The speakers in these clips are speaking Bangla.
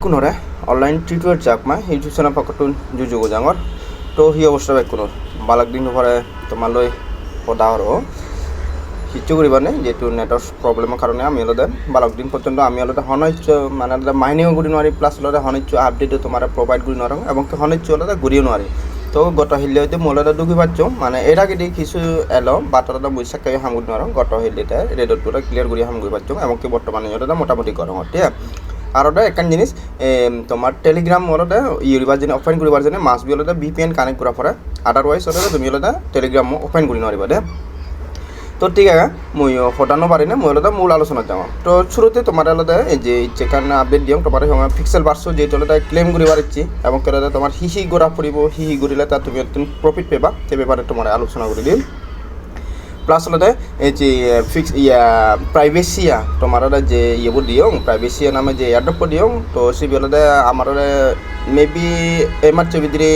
kunore online tutor jakma youtube channel pakatun jujugo jangor to hi অৱস্থা বেক kunor balak din pore তোমালৈ পদা হৰো হিচু কৰিবানে, যিহেতু নেটৰ প্ৰব্লেমৰ কাৰণে আমি অলপ বালক দিন পৰ্যন্ত আমি অলপ সনৈচ্য মানে মাইনেও কৰি নোৱাৰি প্লাছ অলপ সনৈচ্য আপডেটো তোমাৰ প্ৰভাইড কৰি নোৱাৰোঁ, এবং সনৈচ্য অলপ ঘূৰিও নোৱাৰি। তো গত হিলে হইতে মোলা দুঃখী পাচ্ছ মানে এর আগে কিছু এলো বাতরটা বৈশাখ হামগুড়ি নরম গত হিলেতে পুরো ক্লিয়ার করে হামগুড়ি পাচ্ছ এমনকি বর্তমানে মোটামুটি গরম ঠিক আর ওটা একান জিনিস। তোমার টেলিগ্রাম ওলতে ইউরিবার জন্য অফলাইন করিবার জন্য মাস বি ওলতে ভিপিএন কানেক্ট করা পরে আদারওয়াইজ ওলতে তুমি ওলতে টেলিগ্রাম অফলাইন করি নোৱাৰিবা দে। তো ঠিক আছে, মই সদানো পাৰি নে মই অলপ মূল আলোচনাত যাওঁ। তো শুরুতে তোমার আলাদা যে যেখানে আপডেট দিওঁ তোমার সময় পিক্সেল বাড়ছো যেহেতু আলাদা ক্লেম করিবার ইচ্ছি এবং কেলাদা তোমার হিহি গোড়া ফুরিব হিহি ঘুরিলে তার তুমি প্রফিট পেবা সে ব্যাপারে তোমার আলোচনা করে দিম। প্লাস হলতে এই যে ফিক্স ইয়া প্রাইভেসিয়া তোমার যে ইয়েবোৰ দিওঁ প্রাইভেসিয়া নামে যে এয়ারড্রপ দিওঁ তো সে বেলতে আমার মেবি এই মাস ভিতরে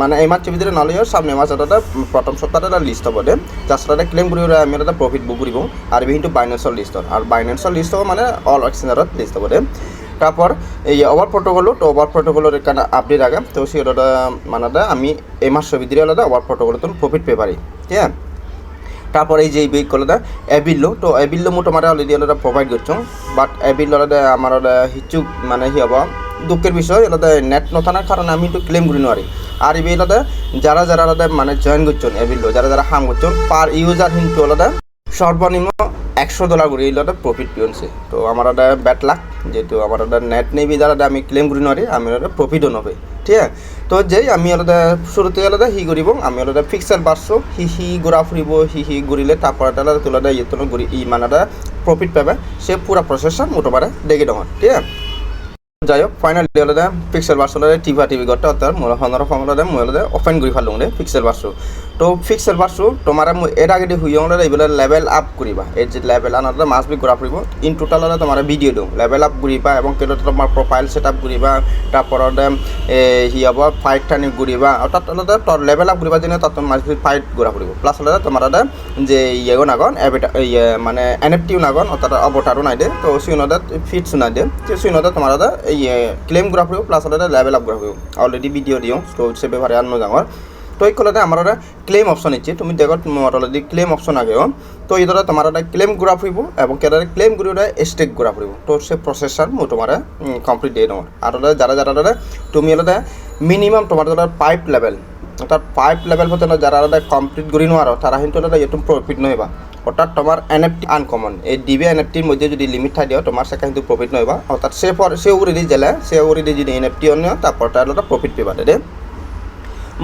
মানে এই মাস ভিতরে নলেও সামনে মাস এটা প্রথম সপ্তাহে এটা লিস্ট হ'ব দে। জাষ্ট এটা ক্লেম কৰি আমি এটা প্ৰফিট বুক কৰিব আৰু কিন্তু বাইনেন্সৰ লিষ্টত আৰু বাইনেন্সৰ লিষ্ট হ'ব মানে অল এক্সচেঞ্জাৰত লিষ্ট হ'ব দে। তারপর এই ওভার প্রোটোকল তো ওভার প্রোটোকলের এখানে আপডেট আগে। তো সেটা মানে আমি এই মাস ভিতরে আলাদা ওভার প্রোটোকল প্রফিট পে পারি ঠিক আছে তারপরে এই যে এই কলদা এবিল্লো তো এবিল্লো মো তোমার অলরেডি আলাদা প্রোভাইড করছ বাট এবিল্লো আলাদা আমার হিচুক মানে হি হব, দুঃখের বিষয় আলাদা নেট নথানার কারণে আমি একটু ক্লেম করি নোৱাৰি আর। এই আলাদা যারা যারা আলাদা মানে জয়েন করছেন এবিল্লো যারা যারা হাম করছেন পার ইউজার কিন্তু আলাদা সর্বনিম্ন একশো ডলার করে আলাদা প্রফিট পিয়নছে তো আমার একটা ব্যাট লাক যেহেতু আমার একটা নেট নেই দ্বারা আমি ক্লেম করি নোৱাৰি আমি একটা প্রফিটও নবে। ঠিক আছে? তো যেই আমি আলাদা শুরুতে আলাদা হি করিব আমি আলাদা ফিক্সার বাড়ছো, হি হি ঘোরা ফুরিব, হি হি ঘুরিলে তারপর এটা আলাদা তোলাটা ইয়ে তোলা ঘুরি, ই মানে একটা প্রফিট পাবে। সে পুরা প্রসেসটা মোটামুটি দেখে দেওয়া ঠিক আছে? যাই হোক ফাইনাল আলাদা পিক্সেল বার্সলে টিভা টিভি গটা অর্থাৎ মোর হনর ফমলদে মইলদে অফেন কৰি ফালো দে পিক্সেল তো পিক্সেল বার্সু তোমার এর আগে দিয়ে হুইয়ংলে এইবেলা লেভেল আপ করিবা এই যে লেভেল আনাতে মাছ বি ঘূৰা ফুৰিব ইন টোটাল তোমার ভিডিও দিওঁ। লেভেল আপ ঘূৰিবা এবং কেলে তোমার প্রোফাইল সেট আপ ঘূৰিবা তারপরতে হি হব ফাইট টানি ঘূৰিবা অর্থাৎ আলাদা লেভেল আপ ঘূৰিবা যেনে তাত মাছ ফাইট ঘূৰা ফুৰিব আলাদা তোমার আলাদা যে ইয়েগো নাগন এবিটা ইয়ে মানে এন এফ টিও নাগন অর্থাৎ অবতারও নাই দে। তো সুইনদে ফিটস নাই দে। তো তোমার আলাদা এই ক্লেম ঘূৰা ফুৰিব প্লাস আলাদা লেভেল আপ ঘূৰা ফুৰিব অলরেডি ভিডিও দিওঁ। তো সে ব্যাপারে আর ডাঙর কলতে আমার একটা ক্লেম অপশন ইচ্ছে তুমি দেখো অলরেডি ক্লেম অপশন আগেও তো এই দ্বারা তোমার একটা ক্লেম ঘূৰা ফুৰিব এবং কেদারে ক্লেম ঘূৰি ওটা স্টেক ঘূৰা ফুৰিব। তো সে প্রসেসর মো তোমার কমপ্লিট দিয়ে তোমার আর ওটা যারা যারা তুমি ওটা মিনিমাম তোমার ওটা পাইপ লেভেল অর্থাৎ পাইপ লেভেল পর্যন্ত যারা ওটা কমপ্লিট করি নোয়ারো তারা কিন্তু ওটা একটু প্রফিট নহবা। অর্থাৎ তোমার এনএফটি আনকমন এই ডিবি এনএফটির মধ্যে যদি লিমিট থাকি দিও তোমার সেটা কিন্তু প্রফিট নহবা। অর্থাৎ সে সে উড়ি জেলে সে উড়ি যদি এনএফটি অন্য তারপর তার প্রফিট পেবা দে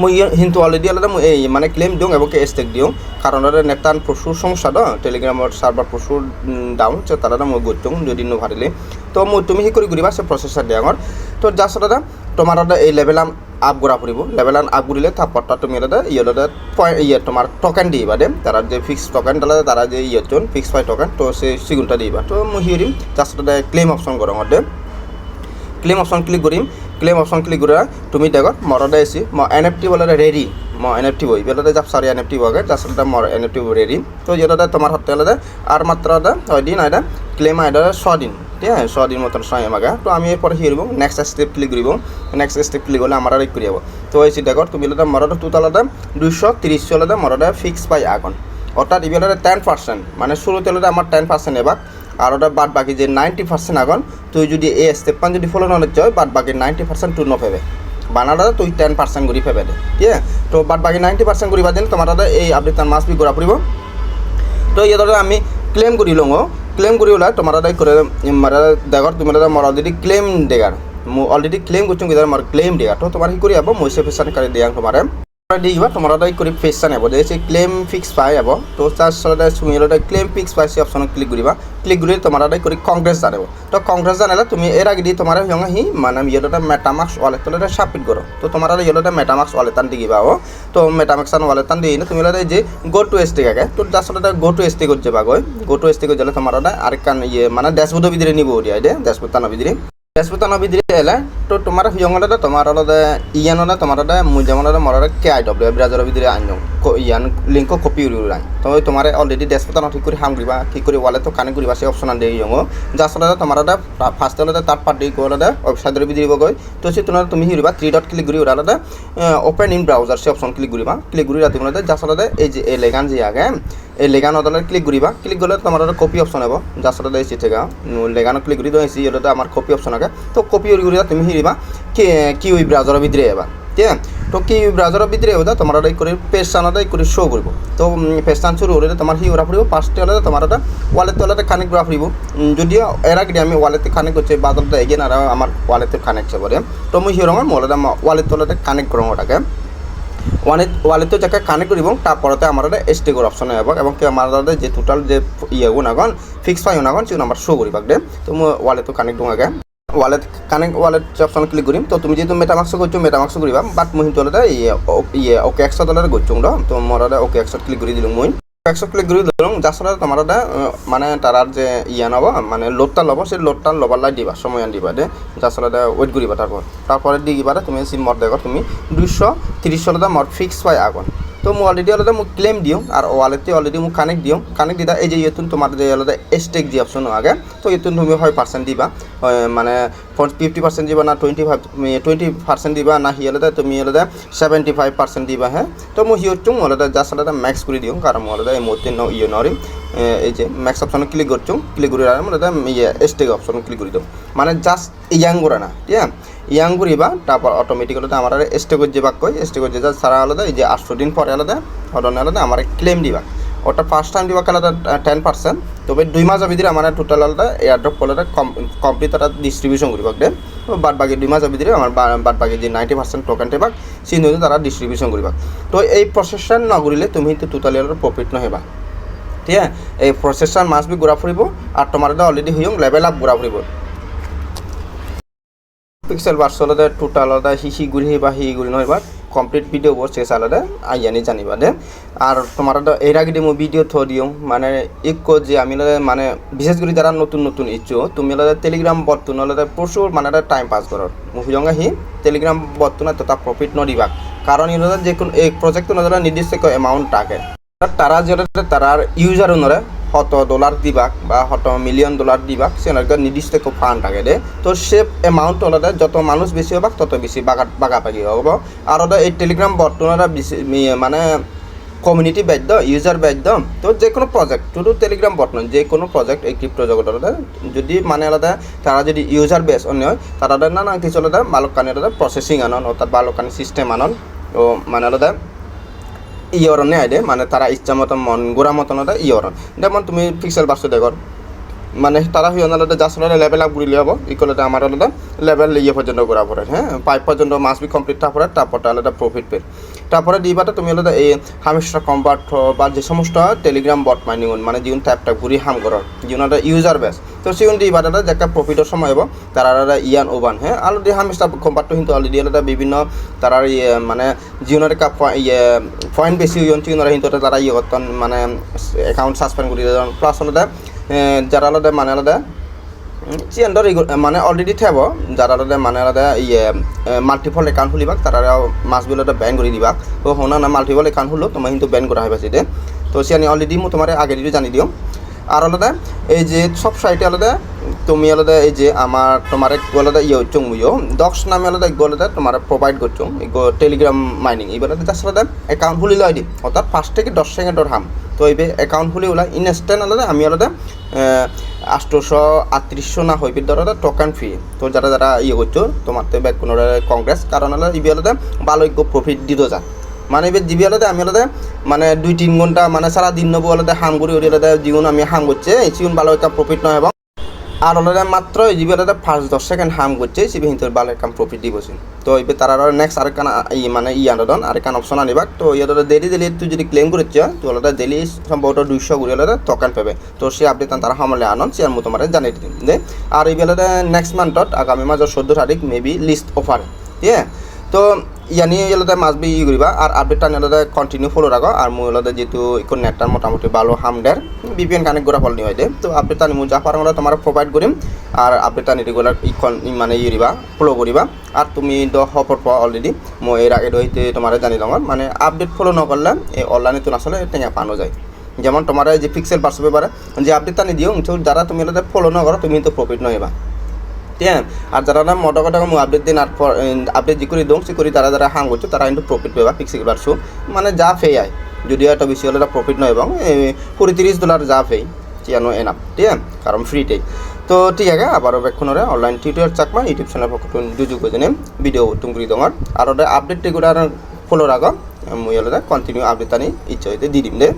মই কিন্তু অলরেডি আলাদা এই মানে ক্লেম দিওঁ এবং স্টেক দিওঁ। কারণ ওটা নেতান প্রচুর সমস্যা দ টেলিগ্রামের সার্ভার প্রচুর ডাউন সে তারা মই গত্যং যদি নভারিলে তো মই তুমি সি কৰি ঘূৰিবা সে প্ৰচেছাৰ আমার তো জাষ্ট দাদা তোমার দাদা এই লেভেল আপ ঘূৰা ফুৰিব লেভেল আন আপ ঘূৰিলে তারপরটা তুমি দাদা ইয়ে দাদা পয়েন্ট ইয়ে তোমার টোকেন দিবা দে তারা যে ফিক্স টোকেন দাদা তারা যে ইয়ে জন ফিক্স পাই টোকেন তো সে সিগুনটা দিবা। তো মই হিরিম জাষ্ট দাদা ক্লেম অপশন করো দে ক্লেম অপশন ক্লিক কৰিম। ক্লেম অপশন ক্লিক কৰা তুমি দেখো মৰতে আছি মই এন এফ টি বলে রেডি মই এন এফ টি বই। বেলাতে যাব সারি এন এফ টি বগে যাতে মর এন এফ টি রেডি তো যেটা তোমার হতে হলে আর মাত্র দিন এটা ক্লেম আইডা ছদিন ঠিক আছে? ছদিন মতন ছয় আমাকে। তো আমি এরপরে হিরব নেক্সট স্টেপ ক্লিক করব। নেক্সট স্টেপ ক্লিক করলে আমার আর করে যাব। তো এই দেখো, তুমি হলে মরটা টোটাল এটা দুইশো তিরিশ হলে মরটা ফিক্স পাই এখন অর্থাৎ ইবেলারে টেন পার্সেন্ট মানে শুরুতে আমার টেন পার্সেন্ট এবার। আর ওটা বাদ বাকি যে নাইনটি পার্সেন্ট আগন, তুই যদি এই স্টেপান যদি ফলো নলেজ হয় বাদ বাকি নাইনটি পার্সেন্ট তুই নফেবে বানাটা তুই টেন পার্সেন্ট করে ফেবে দে, ঠিক আছে? তো বাদ বাকি নাইনটি পার্সেন্ট করিবা দিন তোমার দাদা এই আপডেট তার মাস বি ঘোরা পড়ব। তো ইয়ে দাদা আমি ক্লেম করি লওঁ ক্লেম করি ওলা, তোমার দাদা করে মারা দেখর তুমি দাদা মর অলরেডি ক্লেম দেগার। মো অলরেডি ক্লেম করছ কি মর ক্লেম দেগার। তো তোমার কি করি আব, মই সে ফেসান করে দিয়াং তোমার। দিবা তোমার দাদা করে ফেসান আব দেখছি ক্লেম ফিক্স পাই আব তো তার সাথে তুমি দাদা ক্লেম ফিক্স পাই সে অপশন ক্লিক করিবা। ক্লিক করি তোমার দাদা করে কংগ্রেস জানাব তো কংগ্রেস জানালে তুমি এর আগে দিয়ে তোমার হিং হি মানে ইয়েটা মেটামাক্স ওয়ালেট তোলে সাবমিট করো। তো তোমার ইয়েটা মেটামাক্স ওয়ালেট তান দিবা ও। তো মেটামাক্স ওয়ালেট তান দিয়ে তুমি দাদা যে গো টু এসটিক আগে তো যার সাথে গো টু এসটিক হচ্ছে বাগয় গো। টু এসটিক হচ্ছে তোমার আরেকখান ইয়ে মানে ড্যাশবোর্ডের ভিতরে নিব ওরিয়া দে ড্যাশবোর্ড তার ভিতরে। তার দিলে এলে তো তোমার হিয়ংটা তোমার ইয়ানোটা তোমার যেমন মরার কে আই ডব্লিউ ব্রাজারের ভিতরে আনজং ইয়ান লিঙ্ক কপি উড়ি উড়াই তো তোমার অলরেডি ডেসপটা ঠিক করে হাম করিবা ঠিক করে ওয়ালে তো কানে করিবা সেই অপশন দিয়ে ইয়ং যা আসলে তোমার ফার্স্ট হলে থার্ড পার্টি করে ওয়েবসাইটের ভিতরে গৈ তো সে তোমার তুমি হিরিবা থ্রি ডট ক্লিক করি ওরা ওপেন ইন ব্রাউজার সে অপশন ক্লিক করিবা ক্লিক করি রাতি মনে যা আসলে এই যে এই লেগান যে আগে এই লেগান অদলে ক্লিক করিবা ক্লিক করলে তোমার কপি অপশন হব। যা আসলে এই থেকে লেগানো ক্লিক করি এই এটা আমার কপি অপশন আগে তো কপি করি তুমি হিরিবা কি কি ওই ব্রাউজারের ভিতরে এবার ঠিক আছে? তো কি ব্রাউজারের ভিতরে ওটা তোমার এই করে পেজ এই করে শো করব। তো পেজ টান শুরু হলে তোমার হি ওরা ফুরিব ফার্স্টে হলে তোমার ওটা ওয়ালেট ওয়ালেটে কানেক্ট করা ফুরিব। যদিও এর আগে আমি ওয়ালেটে কানেক্ট করছি বাজারটা এগিয়ে আর আমার ওয়ালেটে কানেক্ট করে তো মই হিরঙ মোবাইলটা ওয়ালেট ওয়ালেটে কানেক্ট করো ওটাকে। ওয়ালেট ওয়ালেটে যাকে কানেক্ট করব তারপরে আমার এস টি কর অপশন হব এবং কি আমার যে টোটাল যে ইয়ে গুণাগন ফিক্স পাই গুণাগন সে আমার শো করিবাক দে তো মই ওয়ালেটে কানেক্ট আগে wallet connect wallet option click কৰিম তো তুমি যেহেতু মেটামাক্স করছ মেটামাক্স কৰিবা বাট মই সেইটো হলে ইয়ে ওকে একশো ডলার করছ তো মোর ওকে একশো ক্লিক করে দিলো মই। একশো ক্লিক করে দিলাম যার সাথে তোমার মানে তারার যে ইয়া নব মানে লোডটা লব, সেই লোডটা লবার লাই দিবা, সময় দিবা, দে। যার সাথে ওয়েট করিবা তারপর তারপরে দিবা তুমি সিম মর দেখো তুমি দুইশো তিরিশ হলে মর ফিক্স পাই আগন তো মই অলরেডি অলরেডি মোক ক্লেম দিওঁ আর ওয়ালেটে অলরেডি মোক কানেক্ট দিওঁ। কানেক্ট দিদা এই যে ইয়েতুন তোমার যে অলরেডি এস্টেক যে অপশন আগে, তো ইয়েতুন তুমি হয় পার্সেন্ট দিবা। মানে ফিফটি পার্সেন্ট দিবা না টুয়েন্টি ফাইভ টুয়েন্টি পার্সেন্ট দিবা না হিয়ালতে তুমি অলরেডি সেভেন্টি ফাইভ পার্সেন্ট দিবা হ্যাঁ? তো মই হিয়রচুং অলরেডি জাস্ট অলরেডি ম্যাক্স করে দিওঁ কারণ অলরেডি এই মুহূর্তে ন ইয়ে নরিম এই যে ম্যাক্স অপশনে ক্লিক করছ ক্লিক করে অলরেডি ইয়ে এস্টেক অপশন ক্লিক করে দিওঁ। মানে জাস্ট ইয়াং করে না, ঠিক আছে? ইয়াং করিবা তারপর অটোমেটিক্যালি আমার স্টেকর যে বাক্য স্টেকর যে সারা আলাদা, এই যে আটশো দিন পরে আলাদা হলনে আলাদা আমার ক্লেম দিবা। ওটা ফার্স্ট টাইম দিবা আলাদা টেন পার্সেন্ট তবে দুই মাসের ভিতরে আমার টোটাল আলাদা এয়ারড্রপ করলে কমপ্লিট এটা ডিস্ট্রিবিউশন করিবা দে বাদ বাকি দুই মাসের ভিতরে আমার বাদ বাকি যে নাইনটি পার্সেন্ট টোকেন টেবাক সেই নদী তারা ডিস্ট্রিবিউশন করিবা। তো এই প্রসেসটা নকরিলে তুমি তো টোটালি প্রফিট নহবা। ঠিক আছে? এই প্রসেসটা মাছ বি ঘূৰা ফুৰিব আৰু তোমাৰ অলৰেডি হৈ লেভেল আপ ঘূৰা ফুৰিব। পিক্সেল বার্স আলাদা টোটাল আলাদা হিহি গুড়ি বা হি গুড়ি নয় বা কমপ্লিট ভিডিও বস শেষ আলাদা আইয়ানি জানিবা দে। আর তোমার এর আগে মো ভিডিও থ দিও। মানে এক যে আমি মানে বিশেষ করে যারা নতুন নতুন ইচ্ছু তুমি টেলিগ্রাম বর্তন প্রচুর মানে টাইম পাস করর মুভিজঙ্গা হি টেলিগ্রাম বর্তন তথা প্রফিট নদিবা। কারণ ইলাদা যে কোনো এই প্রজেক্ট নির্দিষ্ট এমাউন্ট থাকে। তারা যেটা তারার ইউজার নরে শত ডলার দিবাক বা শত মিলিয়ন ডলার দিবাক সেনেকৈ নিৰ্দিষ্ট একো ফাণ্ড থাকে দে তো সে এমাউণ্ট হ'লে যত মানুষ বেশি হবাক তত বেশি বাগা, বাগাবাগি হ'ব। আৰু এই টেলিগ্রাম বর্তমানে মানে কমিউনিটি বাধ্য ইউজার বাধ্য তো যে কোনো প্রজেক্ট শুধু টেলিগ্রাম বট নয় যে কোনো প্রজেক্ট এই ক্রিপ্টো জগততে যদি মানে আলাদা তারা যদি ইউজার বেস অন্য হয় তারা নানা কিছু আলাদা বালকানি আলাদা প্রসেসিং আনন অর্থাৎ বালকানি সিস্টেম আনন ও মানে আলাদা ইয়রনে আইডে মানে তারা ইচ্ছা মতন মন, গোড়া মতন ইয়রন। যেমন তুমি পিক্সেল বাসু দেখর মানে তারা হই আলাদা জাস্ট আলাদা লেভেল আপ ঘুরিলে হব ইকলতে আমার আলাদা লেভেল ইয়ে পর্যন্ত ঘোরা পড়ে হ্যাঁ পাইপ পর্যন্ত মাস বি কমপ্লিট তারপরে তারপরটা আলাদা প্রফিট পেয়ে। তারপরে দিবাটা তুমি আলাদা এই হামিস্টার কম্পার্ট বা যে সমস্ত টেলিগ্রাম বট মাইনিং মানে যিন ট্যাপটা ঘুরি হাম করার যিন ইউজার বেস তো সিউন দিবাটা যাকে প্রফিটের সময় হব তারা ইয়ান ওবান হ্যাঁ? অলরেডি হামিস্টার কম্পার্ট কিন্তু অলরেডি আলাদা বিভিন্ন তারা ইয়ে মানে যিনের ইয়ে পয়েন্ট বেশি হইন চিউনরা কিন্তু তারা ইয়ে করতেন মানে একাউন্ট সাসপেন্ড করে দেন প্লাস আলাদা যারা আলাদা মানে আলাদা চিয়ান্ডর মানে অলরেডি থাকব যারা আলাদা মানে আলাদা ইয়ে মাল্টিপল একাউন্ট খুলিবাক তারা মাছগুলো ব্যান করে দিবাক। তো হোনা না মাল্টিপল একাউন্ট খুলো তোমার কিন্তু ব্যান করা হবে দে। তো সিয়ানি অলরেডি মই তোমার আগে জানি দিও। আর আলাদা এই যে সব সাইটে আলাদা তুমি আলাদা এই যে আমার তোমার এক আলাদা ইয়ে হচ্ছে মুইও ডক্স নামে আলাদা এক আলাদা তোমার প্রোভাইড করছ টেলিগ্রাম মাইনিং এবার জাস্ট আলাদা একাউন্ট খুলি লয় অর্থাৎ পাঁচ থেকে দশ সেকেন্ডর হাম তো এই একাউন্ট খুলি ওলা ইনস্ট্যান্ট আলাদা আমি আলাদা আষ্টশো আটত্রিশশো না হইবে ধরো টোকেন ফি তো যারা যারা ইয়ে করছ তোমার তো ব্যাক কোনো কংগ্রেস কারণ আলাদা ইবি আলাদা ভালো প্রফিট দিত যা মানে এবার জিবি আলাদা আমি আলাদা মানে দুই তিন ঘণ্টা মানে সারা দিন নেব আলাদা হাম করি ওই আলাদা জীবন আমি হাম করছে এই জীবন ভালো একটা প্রফিট নয় এবং আর আলাদা মাত্র জিবি আলাদা ফার্স্ট দশ সেকেন্ড হাম করছে সিবি হিন্তর ভালো একটা প্রফিট দিবছে তো এবার তারা নেক্সট আর কান মানে ই আনদন আর কান অপশন আনিবাক। তো ইয়ার দেরি দেরি তুই যদি ক্লেম করেছ তো আলাদা ডেলি সম্ভবত দুইশো ঘুরে আলাদা টোকেন পাবে। তো সে আপডেট তারা হামলে আনন, সে আমি তোমার জানাই দিম দে। আর এই বেলাতে নেক্সট মান্থত আগামী মাসের চোদ্দ তারিখ মেবি লিস্ট অফার ঠিক আছে? ইয়ানি এলাকায় মাছ বি ই করিবা আর আপডেটটা নিয়ে কন্টিনিউ ফলো রাখো আর মই এলাকা যেহেতু ইকো নেটটার মোটামুটি ভালো হামডের বিপিএন কানেক্ট করা ফল নিয়ে হয় তো আপডেটটা নিমু যা পারো তোমার প্রোভাইড করিম আর আপডেট নিয়ে রেগুলার ইকন মানে ইরিবা ফলো করিবা আর তুমি দ হপর পর অলরেডি মই এর আগে হইতে তোমার জানি লঙর মানে আপডেট ফলো নকরলে এই অনলাইনে তো আসলে টেঙা পানো যায়। যেমন তোমার যে পিক্সেল পার্স পেপারে যে আপডেট নিয়ে দিও যারা তুমি এলাকা ফলো না তুমি তো প্রফিট নইবা আছে আর যারা না মোটা কথা মু আপডেট দিন আর আপডেট যি করে দং সে করে তারা যারা হাং করছ তারা কিন্তু প্রফিট পাবা পিক্সেল পারছ মানে যা ফে আয় যদিও এটা বেশি হলে প্রফিট নয় এবং কুড়ি তিরিশ ডলার যা ফে চিয়ানো এনাপ ঠিক আছে কারণ ফ্রিতেই তো ঠিক আছে আবারও বেক্ষণরে online tutorial Chakma YouTube channel পক্ষে যুজু করে দিন ভিডিও টুঙ্গুরি দঙর আর ওটা আপডেট রেগুলার ফলো রাখো মুই হলে কন্টিনিউ আপডেট আনি ইচ্ছা হইতে দি দিম দে।